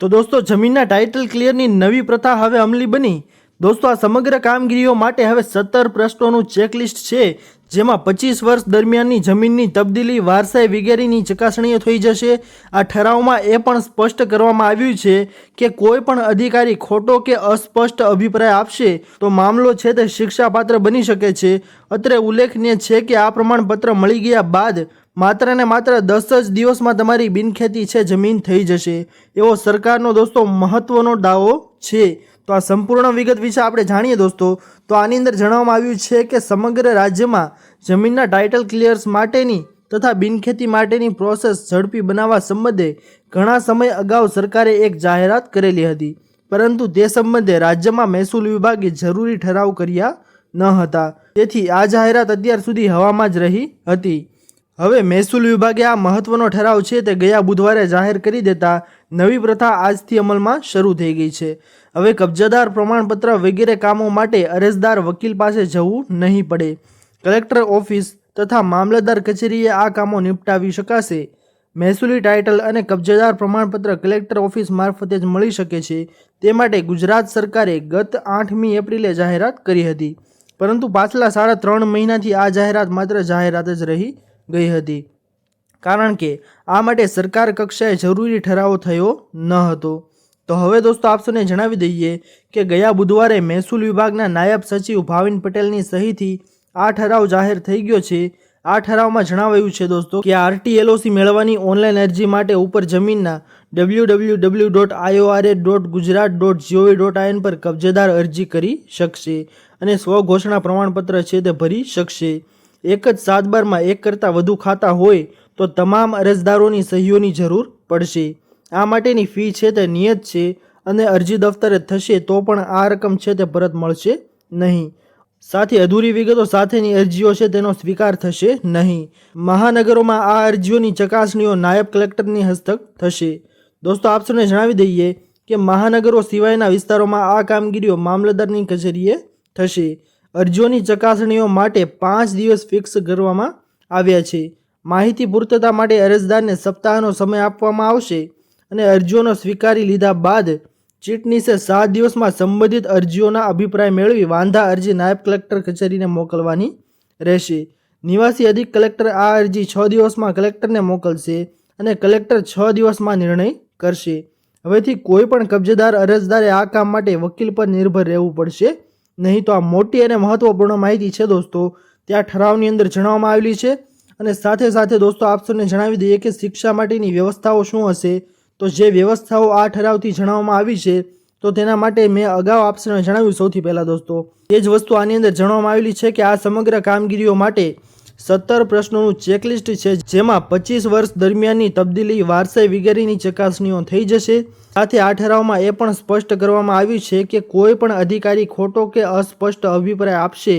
તો દોસ્તો, જમીનના ટાઇટલ ક્લિયરની નવી પ્રથા હવે અમલી બની. દોસ્તો, આ સમગ્ર કામગીરીઓ માટે હવે સત્તર પ્રશ્નોનું ચેકલિસ્ટ છે, જેમાં પચીસ વર્ષ દરમિયાનની જમીનની તબદીલી વારસાઈ વગેરેની ચકાસણીઓ થઈ જશે. આ ઠરાવમાં એ પણ સ્પષ્ટ કરવામાં આવ્યું છે કે કોઈ પણ અધિકારી ખોટો કે અસ્પષ્ટ અભિપ્રાય આપશે તો મામલો છે તે શિક્ષાપાત્ર બની શકે છે. અત્રે ઉલ્લેખનીય છે કે આ પ્રમાણપત્ર મળી ગયા બાદ માત્ર ને માત્ર દસ જ દિવસમાં તમારી બિનખેતી છે, જમીન થઈ જશે. એવો સરકારનો દોસ્તો મહત્વનો દાવો છે. તો આ સંપૂર્ણ વિગત વિશે આપણે જાણીએ દોસ્તો. તો આની અંદર જણાવવામાં આવ્યું છે કે સમગ્ર રાજ્યમાં જમીનના ટાઇટલ ક્લિયર્સ માટેની તથા બિનખેતી માટેની પ્રોસેસ ઝડપી બનાવવા સંબંધે ઘણા સમય અગાઉ સરકારે એક જાહેરાત કરેલી હતી. પરંતુ તે સંબંધે રાજ્યમાં મહેસૂલ વિભાગે જરૂરી ઠરાવ કર્યા ન હતા. તેથી આ જાહેરાત અત્યાર સુધી હવામાં જ રહી હતી. હવે મહેસૂલ વિભાગે આ મહત્વનો ઠરાવ છે તે ગયા બુધવારે જાહેર કરી દેતા નવી પ્રથા આજથી અમલમાં શરૂ થઈ ગઈ છે. હવે કબજાદાર પ્રમાણપત્ર વગેરે કામો માટે અરજદાર વકીલ પાસે જવું નહીં પડે. કલેક્ટર ઓફિસ તથા મામલતદાર કચેરીએ આ કામો નિપટાવી શકાશે. મહેસૂલી ટાઇટલ અને કબજેદાર પ્રમાણપત્ર કલેક્ટર ઓફિસ મારફતે જ મળી શકે છે. તે માટે ગુજરાત સરકારે ગત આઠમી એપ્રિલે જાહેરાત કરી હતી. પરંતુ પાછલા સાડા ત્રણ મહિનાથી આ જાહેરાત માત્ર જાહેરાત જ રહી ગઈ હતી. કારણ કે આ માટે સરકાર કક્ષાએ જરૂરી ઠરાવ થયો ન હતો. તો હવે દોસ્તો આપસોને જણાવી દઈએ કે ગયા બુધવારે મહેસૂલ વિભાગના નાયબ સચિવ ભાવિન પટેલની સહીથી આ ઠરાવ જાહેર થઈ ગયો છે. આ ઠરાવમાં જણાવાયું છે દોસ્તો કે આરટીએલઓસી મેળવવાની ઓનલાઈન અરજી માટે ઉપર જમીનના W W W dot IORA dot Gujarat dot GOV dot IN પર કબજેદાર અરજી કરી શકશે અને સ્વઘોષણા પ્રમાણપત્ર છે તે ભરી શકશે. એક જ સાતબારમાં એક કરતાં વધુ ખાતા હોય તો તમામ અરજદારોની સહીઓની જરૂર પડશે. આ માટેની ફી છે તે નિયત છે અને અરજી દફતરે થશે તો પણ આ રકમ છે તે પરત મળશે નહીં. સાથે અધૂરી વિગતો સાથેની અરજીઓ છે તેનો સ્વીકાર થશે નહીં. મહાનગરોમાં આ અરજીઓની ચકાસણીઓ નાયબ કલેક્ટરની હસ્તક થશે. દોસ્તો આપસોને જણાવી દઈએ કે મહાનગરો સિવાયના વિસ્તારોમાં આ કામગીરીઓ મામલતદારની કચેરીએ થશે. અરજીઓની ચકાસણીઓ માટે પાંચ દિવસ ફિક્સ કરવામાં આવ્યા છે. માહિતી પૂર્તતા માટે અરજદારને સપ્તાહનો સમય આપવામાં આવશે અને અરજીઓનો સ્વીકારી લીધા બાદ ચીટનીસે સાત દિવસમાં સંબંધિત અરજીઓના અભિપ્રાય મેળવી વાંધા અરજી નાયબ કલેક્ટર કચેરીને મોકલવાની રહેશે. નિવાસી અધિક કલેક્ટર આ અરજી છ દિવસમાં કલેક્ટરને મોકલશે અને કલેક્ટર છ દિવસમાં નિર્ણય કરશે. હવેથી કોઈ પણ કબજેદાર અરજદારે આ કામ માટે વકીલ પર નિર્ભર રહેવું પડશે. નહીં તો આ મોટી અને મહત્વપૂર્ણ માહિતી છે દોસ્તો. ત્યાં ઠરાવની અંદર જણાવવામાં આવેલી છે અને સાથે સાથે દોસ્તો આપસોને જણાવી દઈએ કે શિક્ષા માટેની વ્યવસ્થાઓ શું હશે? તો જે વ્યવસ્થાઓ આ ઠરાવથી જણાવવામાં આવી છે, તો તેના માટે મેં અગાઉ આપસને જણાવ્યું સૌથી પહેલાં દોસ્તો. એ જ વસ્તુ આની અંદર જણાવવામાં આવેલી છે કે આ સમગ્ર કામગીરીઓ માટે સત્તર પ્રશ્નોનું ચેકલિસ્ટ છે, જેમાં પચીસ વર્ષ દરમિયાનની તબદીલી વારસાઈ વગેરેની ચકાસણીઓ થઈ જશે. સાથે આ ઠરાવમાં એ પણ સ્પષ્ટ કરવામાં આવ્યું છે કે કોઈ પણ અધિકારી ખોટો કે અસ્પષ્ટ અભિપ્રાય આપશે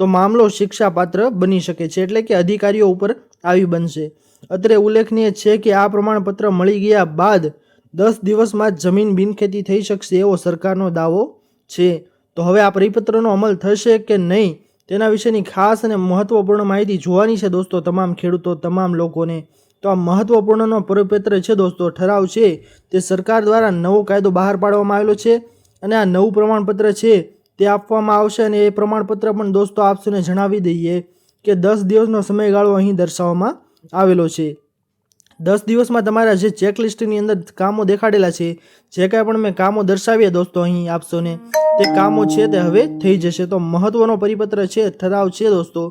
તો મામલો શિક્ષાપાત્ર બની શકે છે, એટલે કે અધિકારીઓ ઉપર આવી બનશે. અત્રે ઉલ્લેખનીય છે કે આ પ્રમાણપત્ર મળી ગયા બાદ દસ દિવસમાં જ જમીન બિનખેતી થઈ શકશે એવો સરકારનો દાવો છે. તો હવે આ પરિપત્રનો અમલ થશે કે નહીં? તેના વિશેની ખાસ અને મહત્વપૂર્ણ માહિતી જોવાની છે દોસ્તો તમામ ખેડૂતો, તમામ લોકોને. તો આ મહત્વપૂર્ણનો પરિપત્ર છે દોસ્તો, ઠરાવ છે તે સરકાર દ્વારા નવો કાયદો બહાર પાડવામાં આવેલો છે અને આ નવું પ્રમાણપત્ર છે તે આપવામાં આવશે અને એ પ્રમાણપત્ર પણ દોસ્તો આપશોને જણાવી દઈએ કે દસ દિવસનો સમયગાળો અહીં દર્શાવવામાં આવેલો છે. દસ દિવસમાં તમારા જે ચેકલિસ્ટની અંદર કામો દેખાડેલા છે, જે કાંઈ પણ મેં કામો દર્શાવ્યા દોસ્તો અહીં આપશોને તે કામો છે તે હવે થઈ જશે. તો મહત્વનો પરિપત્ર છે, ઠરાવ છે દોસ્તો.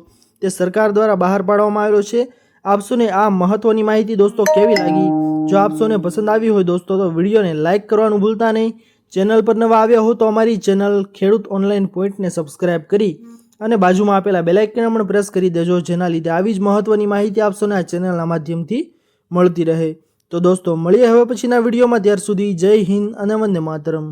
તે સરકાર દ્વારા બહાર પાડવામાં આવેલો છે. આપશોને આ મહત્વની માહિતી દોસ્તો કેવી લાગી? જો આપશોને પસંદ આવી હોય દોસ્તો, તો વિડીયોને લાઇક કરવાનું ભૂલતા નહીં. ચેનલ પર નવા આવ્યા હો તો અમારી ચેનલ ખેડૂત ઓનલાઈન પોઈન્ટને સબસ્ક્રાઇબ કરી અને બાજુમાં આપેલા બેલાઇકન પણ પ્રેસ કરી દેજો, જેના લીધે આવી જ મહત્વની માહિતી આપશોને આ ચેનલના માધ્યમથી મળતી રહે. તો દોસ્તો, મળીએ હવે પછીના વિડીયોમાં. ત્યાર સુધી જય હિન્દ અને વંદે માતરમ.